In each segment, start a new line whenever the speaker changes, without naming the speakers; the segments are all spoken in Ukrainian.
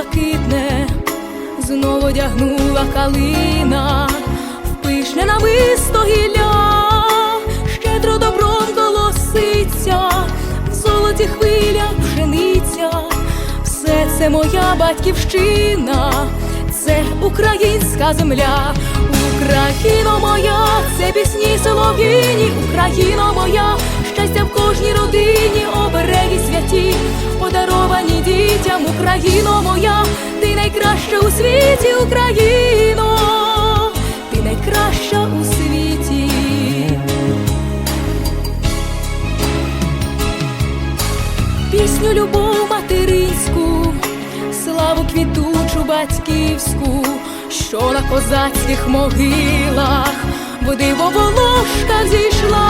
блакитне, знову одягнула калина, в пишне намисто гілля, щедро добром колоситься, в золоті хвиля пшениця, все це моя батьківщина, це українська земля, Україно моя, це пісні солов'їні, Україно моя, щастя в кожній родині, Україно моя, ти найкраща у світі, Україно, ти найкраща у світі. пісню любов материнську, славу квітучу батьківську, що на козацьких могилах в диво волошка зійшла,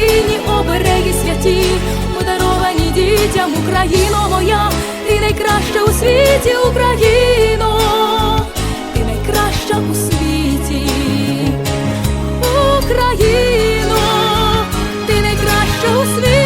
Україні обереги святі, подаровані дітям Україно моя, ти найкраща у світі, Україно, ти найкраща у світі, Україно, ти найкраща у світі.